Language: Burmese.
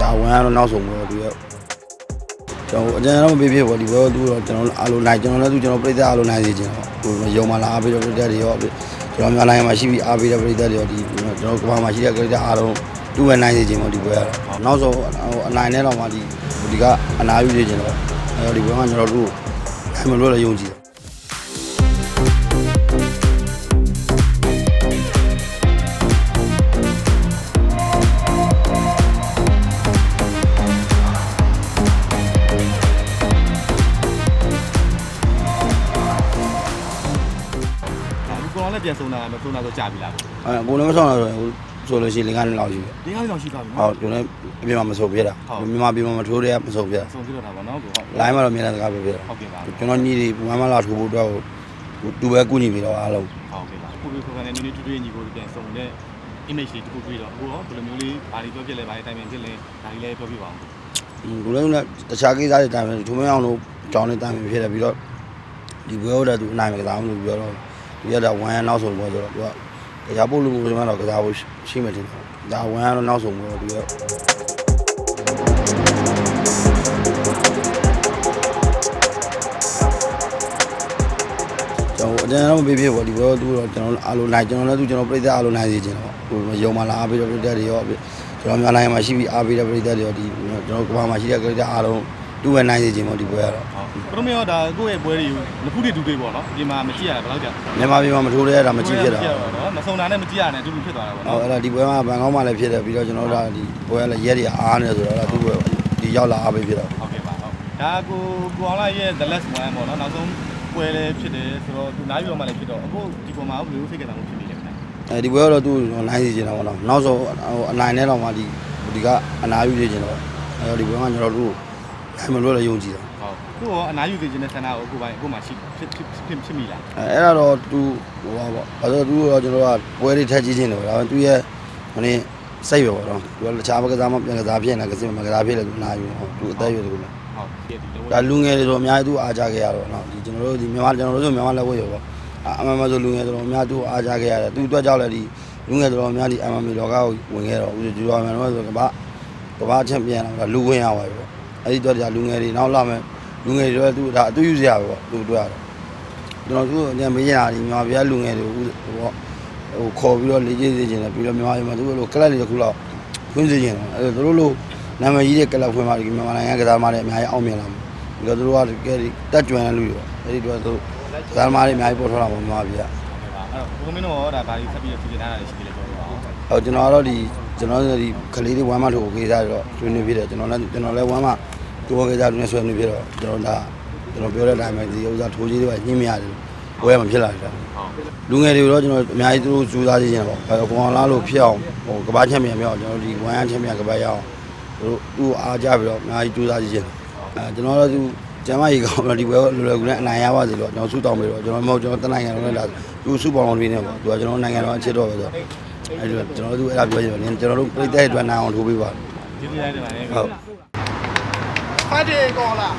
ဒါဝန်ကတော့နောက်ဆုံးပေါ့ဒီကကျွန်တော်အကြံတော့မပေးဖြစ်ပေါ့ဒီဘောသူတော့ကျွန်တော်အားလုံးနိုင်ကျွန်တော်လည်းသူကျွန်တော်ပြည်သက်အားလုံးနိုင်စေချင်တော့ဟိုရုံမှာလာအားပေးတော့ပြည်သက်တွေရောကျွန်တော်မြန်မာနိုင်ငံမှာရှိပြီးအားပေးတဲ့ပြည်သက်တွေရောဒီကျွန်တော်ကမ္ဘာမှာရှိတဲ့ပြည်သက်အားလုံးသူ့ပဲနိုင်စေချင်ပေါ့ဒီပွဲကတော့နောက်ဆုံးအနိုင်နဲ့တော့မှဒီဒီကအနာယူစေချင်တော့အဲဒီပွဲကကျွန်တော်တို့နိုင်မလို့လည်းယုံကြည်တယ် ကောင်လည်းပြန်ဆုံးတာမဆုံးတာဆိုကြာပြီလားအဲကိုလည်းမဆောင်တော့ဘူးဆိုလို့ရှိရင်လင်္ကာနဲ့လောက်ရှိတယ်ဒီကားလောက်ရှိသွားပြီဟုတ်ကျွန်တော်အပြင်မှာမဆုံးပြတာမြန်မာပြည်မှာမထိုးတဲ့မဆုံးပြတာဆုံးပြတော့တာပေါ့နော်ကိုဟုတ်လိုင်းမှာတော့မြင်တဲ့စကားပဲပြတာဟုတ်ကဲ့ပါကျွန်တော်ညီတွေဘူမမလာထိုးဖို့အတွက်သူပဲကုညီပြီးတော့အားလုံးဟုတ်ကဲ့ပါကိုကိုကိုကနေနည်းနည်းတူတူညီကိုပြန်ဆုံးတဲ့ image လေးတစ်ခုတွေ့တော့အခုရောဘယ်လိုမျိုးလေးဘာတွေပြောပြလဲဘာတွေတိုင်ပင်ဖြစ်လဲဒါကြီးလည်းပြောပြပါအောင်လူလုံးနဲ့တခြားကိစ္စတွေတိုင်မယ်ထိုးမအောင်လို့ကြောင်းနေတိုင်မယ်ဖြစ်တယ်ပြီးတော့ဒီဘွဲဟုတ်တဲ့သူအနိုင်မကစားဘူးလို့ပြောတော့ သူရတာဝမ်းရနောက်ဆုံးပွဲဆိုတော့သူကတရားပို့လို့ကျွန်တော်ကစားဖို့ရှိမှတင်တယ်ဒါဝမ်းရတော့နောက်ဆုံးပွဲသူကကျွန်တော်အကြံတော့မပေးဖြစ်ပေါ့ဒီဘောသူတော့ကျွန်တော်အားလုံးနိုင်ကျွန်တော်လည်းသူကျွန်တော်ပြည်သက်အားလုံးနိုင်စေချင်တော့ဟိုရုံမှာလာအားပေးတော့ပြည်သက်တွေရောကျွန်တော်မြန်မာနိုင်ငံမှာရှိပြီးအားပေးတဲ့ပြည်သက်တွေရောဒီကျွန်တော်ကမ္ဘာမှာရှိတဲ့ပြည်သက်အားလုံး သူ့ပဲနိုင်စေချင်ပေါ့ဒီပွဲကတော့ဟုတ်ပထမရောဒါကိုယ့်ရဲ့ပွဲတွေကိုလက်ဖူးတွေတူတွေပေါ့နော်ဒီမှာမကြည့်ရတာဘယ်လောက်ကြာမြန်မာပြည်မှာမထိုးတဲ့တာမကြည့်ဖြစ်တာနော်မဆုံးတာနဲ့မကြည့်ရနဲ့အတူတူဖြစ်သွားတာပေါ့ဟောနော်အဲ့ဒါဒီပွဲမှာဘန်ကောက်မှာလည်းဖြစ်တယ်ပြီးတော့ကျွန်တော်တို့ကဒီပွဲကလည်းရက်တွေအားနေဆိုတော့အဲ့ဒါသူ့ပွဲဒီရောက်လာအားပေးဖြစ်တာဟုတ်ကဲ့ပါဟုတ်ဒါကိုကိုအောင်လာရဲ့ the last one ပေါ့နော်နောက်ဆုံးပွဲလည်းဖြစ်တယ်ဆိုတော့သူနားပြီးတော့မှလည်းဖြစ်တော့အခုဒီပုံမှာဘယ်လိုစိတ်ကစားမှုဖြစ်နေလဲခင်ဗျာအဲဒီပွဲကတော့သူနိုင်စေချင်တာပေါ့နော်နောက်ဆုံးဟိုအနိုင်နဲ့တော့မှဒီဒီကအနာယူစေချင်တော့အဲဒီပွဲကကျွန်တော်တို့ နိုင်မလို့လည်းယုံကြည်တယ်ဟုတ်သူရောအနားယူသေးခြင်းနဲ့ဆန္ဒကိုအခုပိုင်းအခုမှရှိဖြစ်ဖြစ်ဖြစ်ဖြစ်မိလားအဲအဲ့ဒါတော့သူဟိုပါပေါ့အဲတော့သူတော့ကျွန်တော်ကပွဲတွေထက်ကြီးချင်းတယ်ပေါ့ဒါပေမဲ့သူရဲ့ဟိုနေ့စိတ်ပဲပေါ့နော်သူကတခြားဘက်ကစားမပြန်ကစားဖြစ်နေတာကစမကစားဖြစ်လေသူနာယူဟုတ်သူအသက်အရွယ်သူလည်းဟုတ်ဒီဒီတော့ဒါလူငယ်တွေဆိုအများကြီးသူအားကြခဲ့ရတော့နော်ဒီကျွန်တော်တို့ဒီမြန်မာကျွန်တော်တို့ဆိုမြန်မာလက်ဝဲရောပေါ့အမှန်မှန်ဆိုလူငယ်တွေတော့အများသူအားကြခဲ့ရတယ်သူအတွက်ကြောက်လည်းဒီလူငယ်တွေတော့အများဒီအမှန်မှန်လောကကိုဝင်ခဲ့တော့ဦးဒီလိုမှန်တော့ဆိုကမ္ဘာကမ္ဘာချန်ပီယံတော့လူဝင်ရပါပဲပေါ့ အဲ့ဒီတော့ဒါလူငယ်တွေနောက်လာမယ်လူငယ်တွေတော့သူဒါအတူယူစရာပဲပေါ့သူတို့ကတော့ကျွန်တော်တို့ညမေးရတာဒီမြန်မာပြည်လူငယ်တွေကိုဟိုပေါ့ဟိုခေါ်ပြီးတော့လေ့ကျင့်စေချင်တယ်ပြီးတော့မြန်မာပြည်မှာသူတို့လိုကလပ်တွေတစ်ခုလောက်ဖွင့်စေချင်တယ်အဲဒါတို့လိုနာမည်ကြီးတဲ့ကလပ်ဖွင့်မှဒီမြန်မာနိုင်ငံကစားသမားတွေအများကြီးအောင်မြင်လာမှာပြီးတော့တို့ကတကယ်တက်ကြွတဲ့လူတွေပေါ့အဲဒီတော့သူကစားသမားတွေအများကြီးပေါ်ထွက်လာမှာမြန်မာပြည်ကအဲ့တော့ဘုံမင်းတို့ရောဒါဘာကြီးဆက်ပြီးပြင်ထားတာရှိတယ်ပြောပြပါဦး ဟိုကျွန်တော်ကတော့ဒီကျွန်တော်ဒီကလေးတွေဝမ်းမထုတ်ခေးစားတော့ဆွေးနွေးပြတယ်ကျွန်တော်လည်းကျွန်တော်လည်းဝမ်းမတူခေးစားတွင်ဆွေးနွေးပြတော့ကျွန်တော်ဒါကျွန်တော်ပြောတဲ့အတိုင်းပဲဒီဥစ္စာထိုးကြီးတွေကညှင်းမရတယ်ဘယ်မှဖြစ်လာတယ်ဟုတ်လူငယ်တွေတော့ကျွန်တော်အများကြီးသူတို့ကြိုးစားကြည့်နေတာပေါ့အဲကောင်လာလို့ဖြစ်အောင်ဟိုကဘာချန်ပီယံမြောက်ကျွန်တော်ဒီဝမ်ယန်ချန်ပီယံကဘာရအောင်သူတို့သူ့အားကြပြီးတော့အများကြီးကြိုးစားကြည့်နေတာအဲကျွန်တော်တို့သူကျမ်းမကြီးကောင်တော့ဒီဘက်လွယ်လွယ်ကူနဲ့အနိုင်ရပါစေလို့ကျွန်တော်ဆုတောင်းပြီးတော့ကျွန်တော်မဟုတ်ကျွန်တော်တနိုင်ငံလုံးနဲ့လာသူစုပေါင်းလို့နေပေါ့သူကကျွန်တော်နိုင်ငံတော်အချစ်တော့ပဲဆို အဲဒီတော့ကျွန်တော်တို့အဲ့ဒါပြောချင်တယ်ကျွန်တော်တို့ပြည်သက်အတွက်နိုင်အောင်ထိုးပေးပါဒီလိုရတယ်ပါလေဟုတ်ဖိုက်တယ်ကောလာ